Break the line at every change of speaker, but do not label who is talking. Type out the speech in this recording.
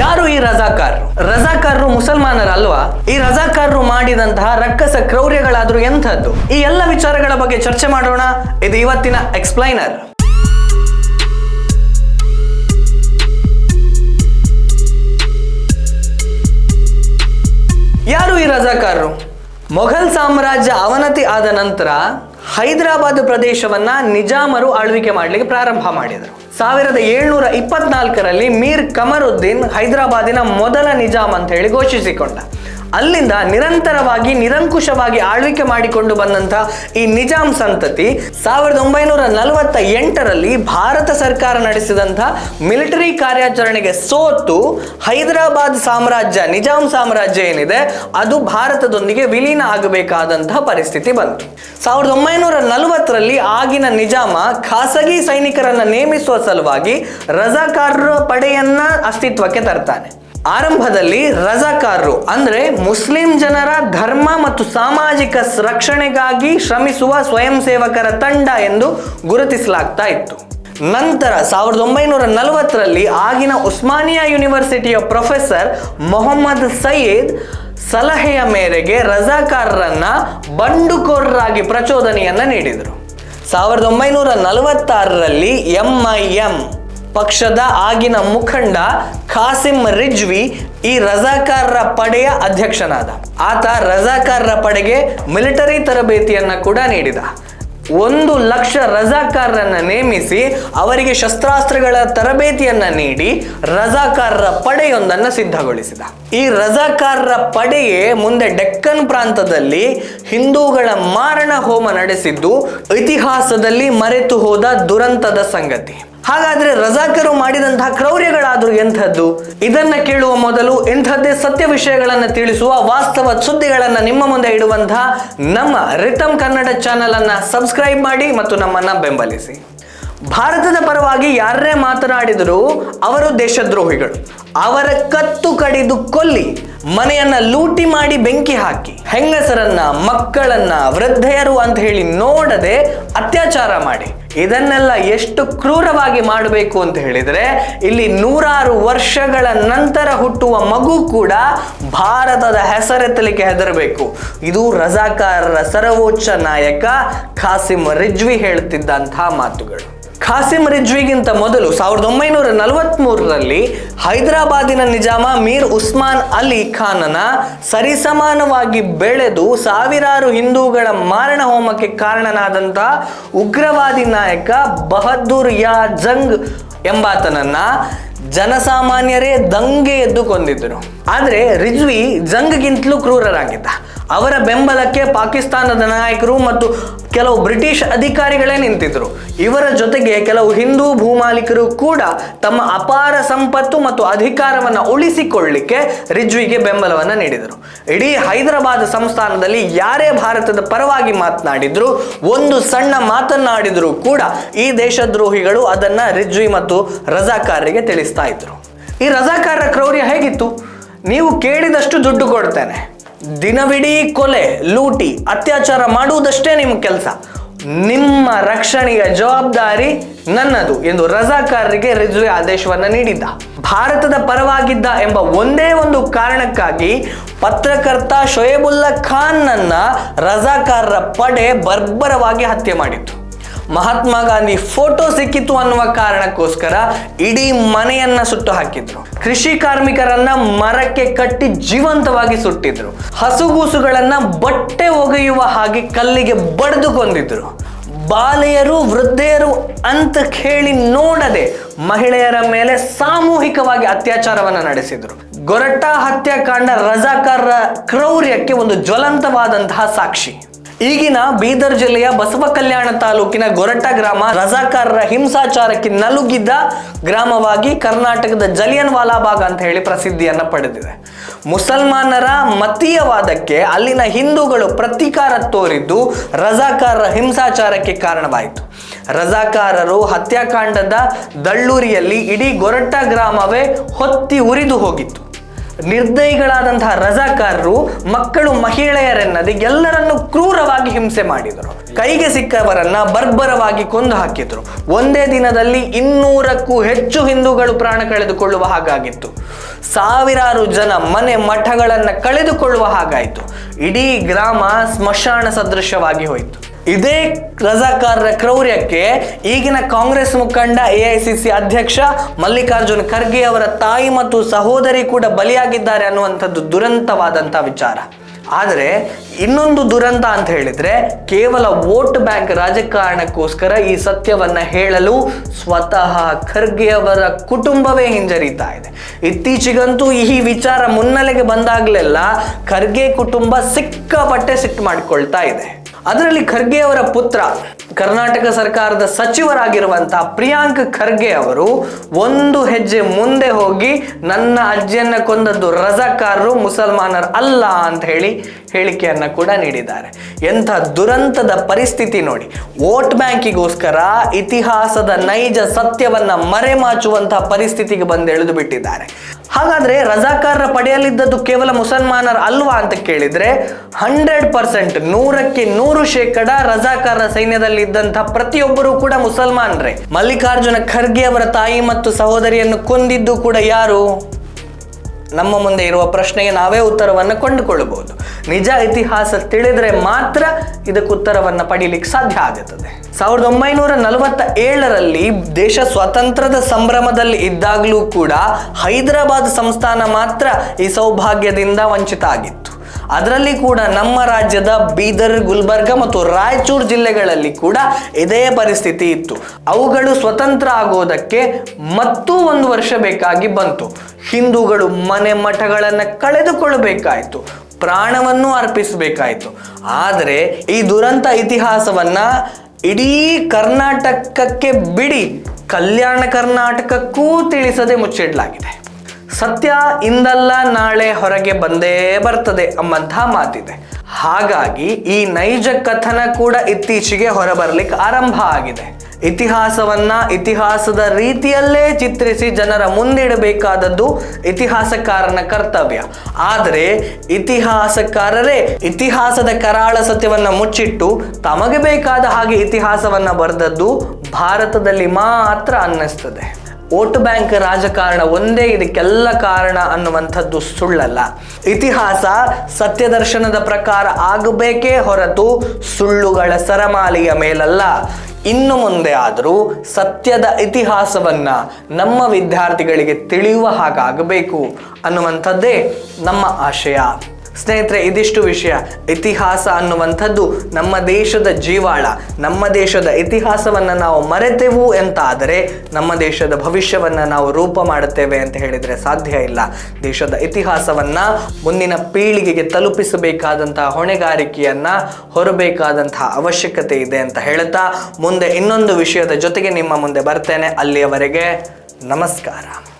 ಯಾರು ಈ ರಜಾಕಾರರು? ರಜಾಕಾರರು ಮುಸಲ್ಮಾನರಲ್ವಾ? ಈ ರಜಾಕಾರರು ಮಾಡಿದಂತಹ ರಕ್ಕಸ ಕ್ರೌರ್ಯಗಳಾದ್ರೂ ಎಂಥದ್ದು? ಈ ಎಲ್ಲ ವಿಚಾರಗಳ ಬಗ್ಗೆ ಚರ್ಚೆ ಮಾಡೋಣ. ಇದು ಇವತ್ತಿನ ಎಕ್ಸ್ಪ್ಲೈನರ್ ಯಾರು ಈ ರಜಾಕಾರರು? ಮೊಘಲ್ ಸಾಮ್ರಾಜ್ಯ ಅವನತಿ ಆದ ನಂತರ ಹೈದರಾಬಾದ್ ಪ್ರದೇಶವನ್ನ ನಿಜಾಮರು ಆಳ್ವಿಕೆ ಮಾಡಲಿಕ್ಕೆ ಪ್ರಾರಂಭ ಮಾಡಿದರು. ಸಾವಿರದ ಏಳ್ನೂರ ಇಪ್ಪತ್ನಾಲ್ಕರಲ್ಲಿ ಮೀರ್ ಕಮರುದ್ದೀನ್ ಹೈದರಾಬಾದಿನ ಮೊದಲ ನಿಜಾಮ್ ಅಂತ ಹೇಳಿ ಘೋಷಿಸಿಕೊಂಡ. ಅಲ್ಲಿಂದ ನಿರಂತರವಾಗಿ, ನಿರಂಕುಶವಾಗಿ ಆಳ್ವಿಕೆ ಮಾಡಿಕೊಂಡು ಬಂದಂತಹ ಈ ನಿಜಾಮ್ ಸಂತತಿ ಸಾವಿರದ ಒಂಬೈನೂರ ನಲವತ್ತ ಎಂಟರಲ್ಲಿ ಭಾರತ ಸರ್ಕಾರ ನಡೆಸಿದಂತಹ ಮಿಲಿಟರಿ ಕಾರ್ಯಾಚರಣೆಗೆ ಸೋತು ಹೈದರಾಬಾದ್ ಸಾಮ್ರಾಜ್ಯ ನಿಜಾಮ್ ಸಾಮ್ರಾಜ್ಯ ಏನಿದೆ, ಅದು ಭಾರತದೊಂದಿಗೆ ವಿಲೀನ ಆಗಬೇಕಾದಂತಹ ಪರಿಸ್ಥಿತಿ ಬಂತು. ಸಾವಿರದ ಒಂಬೈನೂರ ನಲವತ್ತರಲ್ಲಿ ಆಗಿನ ನಿಜಾಮ ಖಾಸಗಿ ಸೈನಿಕರನ್ನ ನೇಮಿಸುವ ಸಲುವಾಗಿ ರಜಾಕಾರರ ಪಡೆಯನ್ನ ಅಸ್ತಿತ್ವಕ್ಕೆ ತರ್ತಾನೆ. ಆರಂಭದಲ್ಲಿ ರಜಾಕಾರರು, ಅಂದ್ರೆ ಮುಸ್ಲಿಂ ಜನರ ಧರ್ಮ ಮತ್ತು ಸಾಮಾಜಿಕ ರಕ್ಷಣೆಗಾಗಿ ಶ್ರಮಿಸುವ ಸ್ವಯಂ ಸೇವಕರ ತಂಡ ಎಂದು ಗುರುತಿಸಲಾಗ್ತಾ ಇತ್ತು. ನಂತರ ಸಾವಿರದ ಒಂಬೈನೂರ ನಲವತ್ತರಲ್ಲಿ ಆಗಿನ ಉಸ್ಮಾನಿಯಾ ಯೂನಿವರ್ಸಿಟಿಯ ಪ್ರೊಫೆಸರ್ ಮೊಹಮ್ಮದ್ ಸಯೀದ್ ಸಲಹೆಯ ಮೇರೆಗೆ ರಜಾಕಾರರನ್ನ ಬಂಡುಕೋರರಾಗಿ ಪ್ರಚೋದನೆಯನ್ನ ನೀಡಿದರು. ಸಾವಿರದ ಒಂಬೈನೂರ ನಲವತ್ತಾರರಲ್ಲಿ ಎಂಐಎಂ ಪಕ್ಷದ ಆಗಿನ ಮುಖಂಡ ಖಾಸಿಂ ರಿಜ್ವಿ ಈ ರಜಾಕಾರರ ಪಡೆಯ ಅಧ್ಯಕ್ಷನಾದ. ಆತ ರಜಾಕಾರರ ಪಡೆಗೆ ಮಿಲಿಟರಿ ತರಬೇತಿಯನ್ನ ಕೂಡ ನೀಡಿದ. ಒಂದು ಲಕ್ಷ ರಜಾಕಾರರನ್ನ ನೇಮಿಸಿ ಅವರಿಗೆ ಶಸ್ತ್ರಾಸ್ತ್ರಗಳ ತರಬೇತಿಯನ್ನ ನೀಡಿ ರಜಾಕಾರರ ಪಡೆಯೊಂದನ್ನು ಸಿದ್ಧಗೊಳಿಸಿದ. ಈ ರಜಾಕಾರರ ಪಡೆಯೇ ಮುಂದೆ ಡೆಕ್ಕನ್ ಪ್ರಾಂತದಲ್ಲಿ ಹಿಂದೂಗಳ ಮಾರಣ ಹೋಮ ನಡೆಸಿದ್ದು ಇತಿಹಾಸದಲ್ಲಿ ಮರೆತು ಹೋದ ದುರಂತದ ಸಂಗತಿ. ಹಾಗಾದ್ರೆ ರಜಾಕರು ಮಾಡಿದಂತಹ ಕ್ರೌರ್ಯಗಳಾದರೂ ಎಂಥದ್ದು? ಇದನ್ನ ಕೇಳುವ ಮೊದಲು ಇಂಥದ್ದೇ ಸತ್ಯ ವಿಷಯಗಳನ್ನು ತಿಳಿಸುವ ವಾಸ್ತವ ಸುದ್ದಿಗಳನ್ನು ನಿಮ್ಮ ಮುಂದೆ ಇಡುವಂತಹ ನಮ್ಮ ರಿತಮ್ ಕನ್ನಡ ಚಾನೆಲ್ ಅನ್ನ ಸಬ್ಸ್ಕ್ರೈಬ್ ಮಾಡಿ ಮತ್ತು ನಮ್ಮನ್ನ ಬೆಂಬಲಿಸಿ. ಭಾರತದ ಪರವಾಗಿ ಯಾರೇ ಮಾತನಾಡಿದರೂ ಅವರು ದೇಶದ್ರೋಹಿಗಳು. ಅವರ ಕತ್ತು ಕಡಿದು ಕೊಲ್ಲಿ, ಮನೆಯನ್ನ ಲೂಟಿ ಮಾಡಿ ಬೆಂಕಿ ಹಾಕಿ, ಹೆಂಗಸರನ್ನ, ಮಕ್ಕಳನ್ನ, ವೃದ್ಧೆಯರು ಅಂತ ಹೇಳಿ ನೋಡದೆ ಅತ್ಯಾಚಾರ ಮಾಡಿ. ಇದನ್ನೆಲ್ಲ ಎಷ್ಟು ಕ್ರೂರವಾಗಿ ಮಾಡಬೇಕು ಅಂತ ಹೇಳಿದರೆ, ಇಲ್ಲಿ ನೂರಾರು ವರ್ಷಗಳ ನಂತರ ಹುಟ್ಟುವ ಮಗು ಕೂಡ ಭಾರತದ ಹೆಸರೆತ್ತಲಿಕ್ಕೆ ಹೆದರಬೇಕು. ಇದು ರಜಾಕಾರರ ಸರ್ವೋಚ್ಚ ನಾಯಕ ಖಾಸಿಂ ರಿಜ್ವಿ ಹೇಳ್ತಿದ್ದಂತಹ ಮಾತುಗಳು. ಖಾಸಿಂ ರಿಜ್ವಿಗಿಂತ ಮೊದಲು ಸಾವಿರದ ಒಂಬೈನೂರ ನಲವತ್ಮೂರರಲ್ಲಿ ಹೈದರಾಬಾದಿನ ನಿಜಾಮ ಮೀರ್ ಉಸ್ಮಾನ್ ಅಲಿ ಖಾನನ ಸರಿಸಮಾನವಾಗಿ ಬೆಳೆದು ಸಾವಿರಾರು ಹಿಂದೂಗಳ ಮಾರಣ ಹೋಮಕ್ಕೆ ಕಾರಣನಾದಂತಹ ಉಗ್ರವಾದಿ ನಾಯಕ ಬಹದ್ದೂರ್ ಯಾ ಜಂಗ್ ಎಂಬಾತನನ್ನ ಜನಸಾಮಾನ್ಯರೇ ದಂಗೆ ಎದ್ದು ಕೊಂದಿದ್ದರು. ಆದರೆ ರಿಜ್ವಿ ಜಂಗ್ಗಿಂತಲೂ ಕ್ರೂರರಾಗಿದ್ದ. ಅವರ ಬೆಂಬಲಕ್ಕೆ ಪಾಕಿಸ್ತಾನದ ನಾಯಕರು ಮತ್ತು ಕೆಲವು ಬ್ರಿಟಿಷ್ ಅಧಿಕಾರಿಗಳೇ ನಿಂತಿದ್ರು ಇವರ ಜೊತೆಗೆ ಕೆಲವು ಹಿಂದೂ ಭೂಮಾಲೀಕರು ಕೂಡ ತಮ್ಮ ಅಪಾರ ಸಂಪತ್ತು ಮತ್ತು ಅಧಿಕಾರವನ್ನು ಉಳಿಸಿಕೊಳ್ಳಿಕ್ಕೆ ರಿಜ್ವಿಗೆ ಬೆಂಬಲವನ್ನು ನೀಡಿದರು. ಇಡೀ ಹೈದರಾಬಾದ್ ಸಂಸ್ಥಾನದಲ್ಲಿ ಯಾರೇ ಭಾರತದ ಪರವಾಗಿ ಮಾತನಾಡಿದ್ರು, ಒಂದು ಸಣ್ಣ ಮಾತನ್ನಾಡಿದರೂ ಕೂಡ ಈ ದೇಶದ್ರೋಹಿಗಳು ಅದನ್ನ ರಿಜ್ವಿ ಮತ್ತು ರಜಾಕಾರರಿಗೆ ತಿಳಿಸ್ತಾ ಇದ್ರು. ಈ ರಜಾಕಾರರ ಕ್ರೌರ್ಯ ಹೇಗಿತ್ತು? ನೀವು ಕೇಳಿದಷ್ಟು ದುಡ್ಡು ಕೊಡ್ತೇನೆ. ದಿನವಿಡೀ ಕೊಲೆ, ಲೂಟಿ, ಅತ್ಯಾಚಾರ ಮಾಡುವುದಷ್ಟೇ ನಿಮ್ಮ ಕೆಲಸ. ನಿಮ್ಮ ರಕ್ಷಣೆಯ ಜವಾಬ್ದಾರಿ ನನ್ನದು ಎಂದು ರಜಾಕಾರರಿಗೆ ರಿಜ್ವಿ ಆದೇಶವನ್ನ ನೀಡಿದ್ದ. ಭಾರತದ ಪರವಾಗಿದ್ದ ಎಂಬ ಒಂದೇ ಒಂದು ಕಾರಣಕ್ಕಾಗಿ ಪತ್ರಕರ್ತ ಶೋಯೇಬುಲ್ಲಾ ಖಾನ್ ನನ್ನ ರಜಾಕಾರರ ಪಡೆ ಬರ್ಬರವಾಗಿ ಹತ್ಯೆ ಮಾಡಿತ್ತು. ಮಹಾತ್ಮ ಗಾಂಧಿ ಫೋಟೋ ಸಿಕ್ಕಿತು ಅನ್ನುವ ಕಾರಣಕ್ಕೋಸ್ಕರ ಇಡೀ ಮನೆಯನ್ನ ಸುಟ್ಟು ಹಾಕಿದ್ರು. ಕೃಷಿ ಕಾರ್ಮಿಕರನ್ನ ಮರಕ್ಕೆ ಕಟ್ಟಿ ಜೀವಂತವಾಗಿ ಸುಟ್ಟಿದ್ರು. ಹಸುಗೂಸುಗಳನ್ನ ಬಟ್ಟೆ ಒಗೆಯುವ ಹಾಗೆ ಕಲ್ಲಿಗೆ ಬಡಿದು ಕೊಂದಿದ್ರು. ಬಾಲೆಯರು, ವೃದ್ಧೆಯರು ಅಂತ ಕೇಳಿ ನೋಡದೆ ಮಹಿಳೆಯರ ಮೇಲೆ ಸಾಮೂಹಿಕವಾಗಿ ಅತ್ಯಾಚಾರವನ್ನು ನಡೆಸಿದ್ರು. ಗೊರಟಾ ಹತ್ಯಾಕಾಂಡ ರಜಾಕಾರರ ಕ್ರೌರ್ಯಕ್ಕೆ ಒಂದು ಜ್ವಲಂತವಾದಂತಹ ಸಾಕ್ಷಿ. ಈಗಿನ ಬೀದರ್ ಜಿಲ್ಲೆಯ ಬಸವ ಕಲ್ಯಾಣ ತಾಲೂಕಿನ ಗೊರಟ ಗ್ರಾಮ ರಜಾಕಾರರ ಹಿಂಸಾಚಾರಕ್ಕೆ ನಲುಗಿದ್ದ ಗ್ರಾಮವಾಗಿ ಕರ್ನಾಟಕದ ಜಲಿಯನ್ ವಾಲಾಬಾಗ್ ಅಂತ ಹೇಳಿ ಪ್ರಸಿದ್ಧಿಯನ್ನ ಪಡೆದಿದೆ. ಮುಸಲ್ಮಾನರ ಮತೀಯವಾದಕ್ಕೆ ಅಲ್ಲಿನ ಹಿಂದೂಗಳು ಪ್ರತೀಕಾರ ತೋರಿದ್ದು ರಜಾಕಾರರ ಹಿಂಸಾಚಾರಕ್ಕೆ ಕಾರಣವಾಯಿತು. ರಜಾಕಾರರು ಹತ್ಯಾಕಾಂಡದ ದಳ್ಳೂರಿಯಲ್ಲಿ ಇಡೀ ಗೊರಟ ಗ್ರಾಮವೇ ಹೊತ್ತಿ ಉರಿದು ಹೋಗಿತ್ತು. ನಿರ್ದಯಿಗಳಾದಂತಹ ರಜಾಕಾರರು, ಮಕ್ಕಳು, ಮಹಿಳೆಯರೆನ್ನದೆ ಎಲ್ಲರನ್ನು ಕ್ರೂರವಾಗಿ ಹಿಂಸೆ ಮಾಡಿದರು. ಕೈಗೆ ಸಿಕ್ಕವರನ್ನ ಬರ್ಬರವಾಗಿ ಕೊಂದು ಹಾಕಿದ್ರು. ಒಂದೇ ದಿನದಲ್ಲಿ ಇನ್ನೂರಕ್ಕೂ ಹೆಚ್ಚು ಹಿಂದೂಗಳು ಪ್ರಾಣ ಕಳೆದುಕೊಳ್ಳುವ ಹಾಗಾಗಿತ್ತು. ಸಾವಿರಾರು ಜನ ಮನೆ ಮಠಗಳನ್ನ ಕಳೆದುಕೊಳ್ಳುವ ಹಾಗಾಯಿತು. ಇಡೀ ಗ್ರಾಮ ಸ್ಮಶಾನ ಸದೃಶವಾಗಿ ಹೋಯಿತು. ಇದೇ ರಜಾಕಾರರ ಕ್ರೌರ್ಯಕ್ಕೆ ಈಗಿನ ಕಾಂಗ್ರೆಸ್ ಮುಖಂಡ ಎಐಸಿಸಿ ಅಧ್ಯಕ್ಷ ಮಲ್ಲಿಕಾರ್ಜುನ್ ಖರ್ಗೆ ಅವರ ತಾಯಿ ಮತ್ತು ಸಹೋದರಿ ಕೂಡ ಬಲಿಯಾಗಿದ್ದಾರೆ ಅನ್ನುವಂಥದ್ದು ದುರಂತವಾದಂಥ ವಿಚಾರ. ಆದರೆ ಇನ್ನೊಂದು ದುರಂತ ಅಂತ ಹೇಳಿದ್ರೆ ಕೇವಲ ವೋಟ್ ಬ್ಯಾಂಕ್ ರಾಜಕಾರಣಕ್ಕೋಸ್ಕರ ಈ ಸತ್ಯವನ್ನ ಹೇಳಲು ಸ್ವತಃ ಖರ್ಗೆ ಅವರ ಕುಟುಂಬವೇ ಹಿಂಜರಿತಾ ಇದೆ. ಇತ್ತೀಚೆಗಂತೂ ಈ ವಿಚಾರ ಮುನ್ನೆಲೆಗೆ ಬಂದಾಗಲೆಲ್ಲ ಖರ್ಗೆ ಕುಟುಂಬ ಸಿಕ್ಕಾಪಟ್ಟೆ ಸಿಟ್ಟು ಮಾಡಿಕೊಳ್ತಾ ಇದೆ. ಅದರಲ್ಲಿ ಖರ್ಗೆ ಅವರ ಪುತ್ರ ಕರ್ನಾಟಕ ಸರ್ಕಾರದ ಸಚಿವರಾಗಿರುವಂತಹ ಪ್ರಿಯಾಂಕ್ ಖರ್ಗೆ ಅವರು ಒಂದು ಹೆಜ್ಜೆ ಮುಂದೆ ಹೋಗಿ, ನನ್ನ ಅಜ್ಜಿಯನ್ನ ಕೊಂದದ್ದು ರಜಾಕಾರರು, ಮುಸಲ್ಮಾನರು ಅಲ್ಲ ಅಂತ ಹೇಳಿ ಹೇಳಿಕೆಯನ್ನ ಕೂಡ ನೀಡಿದ್ದಾರೆ. ಎಂಥ ದುರಂತದ ಪರಿಸ್ಥಿತಿ ನೋಡಿ. ವೋಟ್ ಬ್ಯಾಂಕಿಗೋಸ್ಕರ ಇತಿಹಾಸದ ನೈಜ ಸತ್ಯವನ್ನ ಮರೆಮಾಚುವಂತಹ ಪರಿಸ್ಥಿತಿಗೆ ಬಂದು ಎಳೆದು ಬಿಟ್ಟಿದ್ದಾರೆ. ಹಾಗಾದ್ರೆ ರಜಾಕಾರರ ಪಡೆಯಲಿದ್ದದ್ದು ಕೇವಲ ಮುಸಲ್ಮಾನರು ಅಲ್ವಾ ಅಂತ ಕೇಳಿದ್ರೆ, ಹಂಡ್ರೆಡ್ ಪರ್ಸೆಂಟ್ ನೂರಕ್ಕೆ ನೂರು ಶೇಕಡ ರಜಾಕಾರರ ಸೈನ್ಯದಲ್ಲಿ ಇದ್ದಂತಹ ಪ್ರತಿಯೊಬ್ಬರು ಕೂಡ ಮುಸಲ್ಮಾನ್ರೇ. ಮಲ್ಲಿಕಾರ್ಜುನ ಖರ್ಗೆ ಅವರ ತಾಯಿ ಮತ್ತು ಸಹೋದರಿಯನ್ನು ಕೊಂದಿದ್ದು ಕೂಡ ಯಾರು? ನಮ್ಮ ಮುಂದೆ ಇರುವ ಪ್ರಶ್ನೆಗೆ ನಾವೇ ಉತ್ತರವನ್ನು ಕೊಂಡುಕೊಳ್ಳಬಹುದು. ನಿಜ ಇತಿಹಾಸ ತಿಳಿದ್ರೆ ಮಾತ್ರ ಇದಕ್ಕೆ ಉತ್ತರವನ್ನು ಪಡೀಲಿಕ್ಕೆ ಸಾಧ್ಯ ಆಗುತ್ತದೆ. ಸಾವಿರದ ಒಂಬೈನೂರ ನಲವತ್ತ ಏಳರಲ್ಲಿ ದೇಶ ಸ್ವಾತಂತ್ರ್ಯದ ಸಂಭ್ರಮದಲ್ಲಿ ಇದ್ದಾಗಲೂ ಕೂಡ ಹೈದರಾಬಾದ್ ಸಂಸ್ಥಾನ ಮಾತ್ರ ಈ ಸೌಭಾಗ್ಯದಿಂದ ವಂಚಿತ ಆಗಿತ್ತು. ಅದರಲ್ಲಿ ಕೂಡ ನಮ್ಮ ರಾಜ್ಯದ ಬೀದರ್, ಗುಲ್ಬರ್ಗ ಮತ್ತು ರಾಯಚೂರು ಜಿಲ್ಲೆಗಳಲ್ಲಿ ಕೂಡ ಇದೇ ಪರಿಸ್ಥಿತಿ ಇತ್ತು. ಅವುಗಳು ಸ್ವತಂತ್ರ ಆಗೋದಕ್ಕೆ ಮತ್ತೂ ಒಂದು ವರ್ಷ ಬೇಕಾಗಿ ಬಂತು. ಹಿಂದೂಗಳು ಮನೆ ಮಠಗಳನ್ನು ಕಳೆದುಕೊಳ್ಳಬೇಕಾಯಿತು. ಪ್ರಾಣವನ್ನು ಅರ್ಪಿಸಬೇಕಾಯಿತು. ಆದರೆ ಈ ದುರಂತ ಇತಿಹಾಸವನ್ನ ಇಡೀ ಕರ್ನಾಟಕಕ್ಕೆ ಬಿಡಿ, ಕಲ್ಯಾಣ ಕರ್ನಾಟಕಕ್ಕೂ ತಿಳಿಸದೆ ಮುಚ್ಚಿಡಲಾಗಿದೆ. ಸತ್ಯ ಇಂದಲ್ಲ ನಾಳೆ ಹೊರಗೆ ಬಂದೇ ಬರ್ತದೆ ಎಂಬಂತಹ ಮಾತಿದೆ. ಹಾಗಾಗಿ ಈ ನೈಜ ಕಥನ ಕೂಡ ಇತ್ತೀಚೆಗೆ ಹೊರಬರ್ಲಿಕ್ಕೆ ಆರಂಭ ಆಗಿದೆ. ಇತಿಹಾಸವನ್ನ ಇತಿಹಾಸದ ರೀತಿಯಲ್ಲೇ ಚಿತ್ರಿಸಿ ಜನರ ಮುಂದಿಡಬೇಕಾದದ್ದು ಇತಿಹಾಸಕಾರನ ಕರ್ತವ್ಯ. ಆದರೆ ಇತಿಹಾಸಕಾರರೇ ಇತಿಹಾಸದ ಕರಾಳ ಸತ್ಯವನ್ನ ಮುಚ್ಚಿಟ್ಟು ತಮಗೆ ಬೇಕಾದ ಹಾಗೆ ಇತಿಹಾಸವನ್ನ ಬರೆದದ್ದು ಭಾರತದಲ್ಲಿ ಮಾತ್ರ ಅನ್ನಿಸ್ತದೆ. ವೋಟ್ ಬ್ಯಾಂಕ್ ರಾಜಕಾರಣ ಒಂದೇ ಇದಕ್ಕೆಲ್ಲ ಕಾರಣ ಅನ್ನುವಂಥದ್ದು ಸುಳ್ಳಲ್ಲ. ಇತಿಹಾಸ ಸತ್ಯದರ್ಶನದ ಪ್ರಕಾರ ಆಗಬೇಕೇ ಹೊರತು ಸುಳ್ಳುಗಳ ಸರಮಾಲೆಯ ಮೇಲಲ್ಲ. ಇನ್ನು ಮುಂದೆ ಆದರೂ ಸತ್ಯದ ಇತಿಹಾಸವನ್ನ ನಮ್ಮ ವಿದ್ಯಾರ್ಥಿಗಳಿಗೆ ತಿಳಿಯುವ ಹಾಗಾಗಬೇಕು ಅನ್ನುವಂಥದ್ದೇ ನಮ್ಮ ಆಶಯ. ಸ್ನೇಹಿತರೆ, ಇದಿಷ್ಟು ವಿಷಯ. ಇತಿಹಾಸ ಅನ್ನುವಂಥದ್ದು ನಮ್ಮ ದೇಶದ ಜೀವಾಳ. ನಮ್ಮ ದೇಶದ ಇತಿಹಾಸವನ್ನು ನಾವು ಮರೆತೆವು ಅಂತ ಆದರೆ ನಮ್ಮ ದೇಶದ ಭವಿಷ್ಯವನ್ನು ನಾವು ರೂಪ ಮಾಡುತ್ತೇವೆ ಅಂತ ಹೇಳಿದರೆ ಸಾಧ್ಯ ಇಲ್ಲ. ದೇಶದ ಇತಿಹಾಸವನ್ನು ಮುಂದಿನ ಪೀಳಿಗೆಗೆ ತಲುಪಿಸಬೇಕಾದಂತಹ ಹೊಣೆಗಾರಿಕೆಯನ್ನು ಹೊರಬೇಕಾದಂತಹ ಅವಶ್ಯಕತೆ ಇದೆ ಅಂತ ಹೇಳ್ತಾ ಮುಂದೆ ಇನ್ನೊಂದು ವಿಷಯದ ಜೊತೆಗೆ ನಿಮ್ಮ ಮುಂದೆ ಬರ್ತೇನೆ. ಅಲ್ಲಿಯವರೆಗೆ ನಮಸ್ಕಾರ.